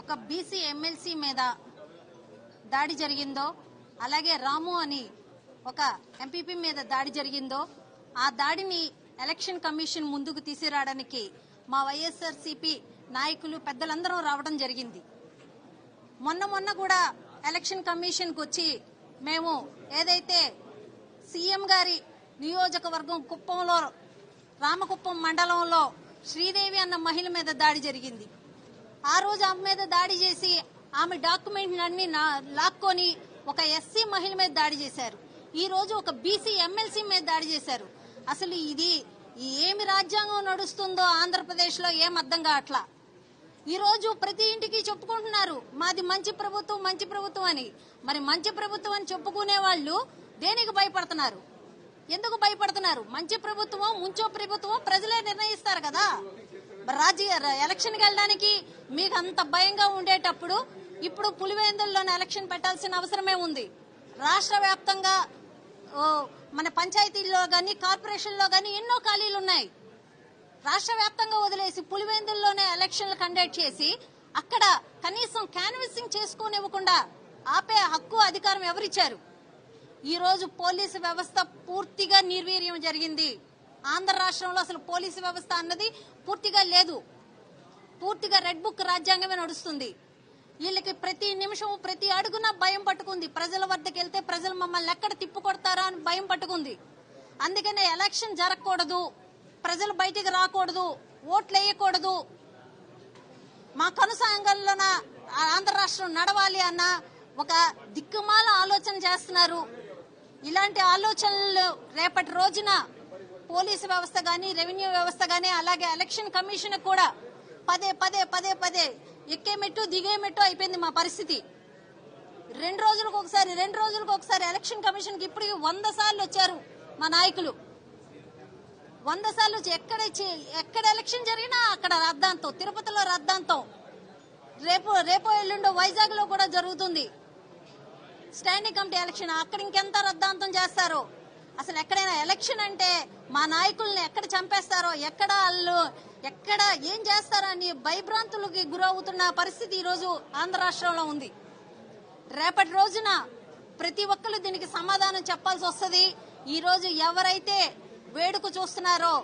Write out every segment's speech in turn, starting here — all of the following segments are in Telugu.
ఒక బీసీ ఎమ్మెల్సీ మీద దాడి జరిగిందో అలాగే రాము అని ఒక ఎంపీపీ మీద దాడి జరిగిందో ఆ దాడిని ఎలక్షన్ కమిషన్ ముందుకు తీసుకురావడానికి మా వైఎస్ఆర్సీపీ నాయకులు పెద్దలందరూ రావడం జరిగింది. మొన్న మొన్న కూడా ఎలక్షన్ కమిషన్కి వచ్చి మేము ఏదైతే సీఎం గారి నియోజకవర్గం కుప్పంలో రామకుప్పం మండలంలో శ్రీదేవి అన్న మహిళ మీద దాడి జరిగింది. ఆ రోజు ఆమె మీద దాడి చేసి ఆమె డాక్యుమెంట్లన్నీ నా- లాక్కొని ఒక ఎస్సీ మహిళ మీద దాడి చేశారు. ఈ రోజు ఒక బీసీ ఎమ్మెల్సీ మీద దాడి చేశారు. అసలు ఇది ఏమి రాజ్యాంగం నడుస్తుందో ఆంధ్రప్రదేశ్లో ఏం అర్థం కావట్లా? ఈ రోజు ప్రతి ఇంటికి చెప్పుకుంటున్నారు మాది మంచి ప్రభుత్వం మంచి ప్రభుత్వం అని. మరి మంచి ప్రభుత్వం అని చెప్పుకునే వాళ్ళు దేనికి భయపడుతున్నారు? ఎందుకు భయపడుతున్నారు? మంచి ప్రభుత్వం ముంచో ప్రభుత్వం ప్రజలే నిర్ణయిస్తారు కదా. మరి ఎలక్షన్కి వెళ్ళడానికి మీకు అంత భయంగా ఉండేటప్పుడు ఇప్పుడు పులివేందుల్లోనే ఎలక్షన్ పెట్టాల్సిన అవసరమే ఉంది. రాష్ట్ర వ్యాప్తంగా ఓ, మన పంచాయతీల్లో కానీ కార్పొరేషన్లో కానీ ఎన్నో ఖాళీలు ఉన్నాయి. రాష్ట్ర వ్యాప్తంగా వదిలేసి పులివేందుల్లోనే ఎలక్షన్లు కండక్ట్ చేసి అక్కడ కనీసం క్యాన్వసింగ్ చేసుకోనివ్వకుండా ఆపే హక్కు అధికారం ఎవరిచ్చారు? ఈ రోజు పోలీసు వ్యవస్థ పూర్తిగా నిర్వీర్యం జరిగింది. ఆంధ్ర రాష్ట్రంలో అసలు పోలీసు వ్యవస్థ అన్నది పూర్తిగా లేదు. పూర్తిగా రెడ్ బుక్ రాజ్యాంగమే నడుస్తుంది. వీళ్ళకి ప్రతి నిమిషం ప్రతి అడుగున భయం పట్టుకుంది. ప్రజల వద్దకు వెళ్తే ప్రజలు మమ్మల్ని ఎక్కడ తిప్పు కొడతారా అని భయం పట్టుకుంది. అందుకనే ఎలక్షన్ జరగకూడదు. ప్రజలు బయటికి రాకూడదు. ఓట్లు వేయకూడదు. మా కనుసాంగంలోన ఆంధ్ర రాష్ట్రం నడవాలి అన్న ఒక దిక్కుమాల ఆలోచన చేస్తున్నారు. ఇలాంటి ఆలోచనలు రేపటి రోజున పోలీసు వ్యవస్థ కానీ రెవెన్యూ వ్యవస్థ కానీ అలాగే ఎలక్షన్ కమిషన్ కూడా పదే పదే పదే పదే ఎక్కే మెట్టు దిగే మెట్టు అయిపోయింది మా పరిస్థితి. రెండు రోజులకు ఒకసారి రెండు రోజులకు ఒకసారి ఎలక్షన్ కమిషన్కి ఇప్పటికి వంద సార్లు వచ్చారు మా నాయకులు. వంద సార్లు వచ్చి ఎక్కడ ఎక్కడ ఎలక్షన్ జరిగినా అక్కడ రద్దాంతం తిరుపతిలో రద్దాంతం రేపు రేపు ఎల్లుండో వైజాగ్లో కూడా జరుగుతుంది. స్టాండింగ్ కమిటీ ఎలక్షన్ అక్కడ ఇంకెంత రద్దాంతం చేస్తారో? అసలు ఎక్కడైనా ఎలక్షన్ అంటే మా నాయకుల్ని ఎక్కడ చంపేస్తారో ఎక్కడ వాళ్ళు ఎక్కడ ఏం చేస్తారో అని భయభ్రాంతులకి గురవుతున్న పరిస్థితి ఈ రోజు ఆంధ్ర రాష్ట్రంలో ఉంది. రేపటి రోజున ప్రతి ఒక్కరు దీనికి సమాధానం చెప్పాల్సి వస్తుంది. ఈరోజు ఎవరైతే వేడుక చూస్తున్నారో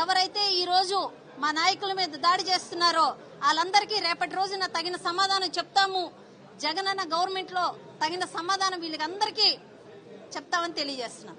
ఎవరైతే ఈ రోజు మా నాయకుల మీద దాడి చేస్తున్నారో వాళ్ళందరికీ రేపటి రోజున తగిన సమాధానం చెప్తాము. జగనన్న గవర్నమెంట్లో తగిన సమాధానం వీళ్ళకి అందరికీ చెప్తామని తెలియజేస్తున్నాం.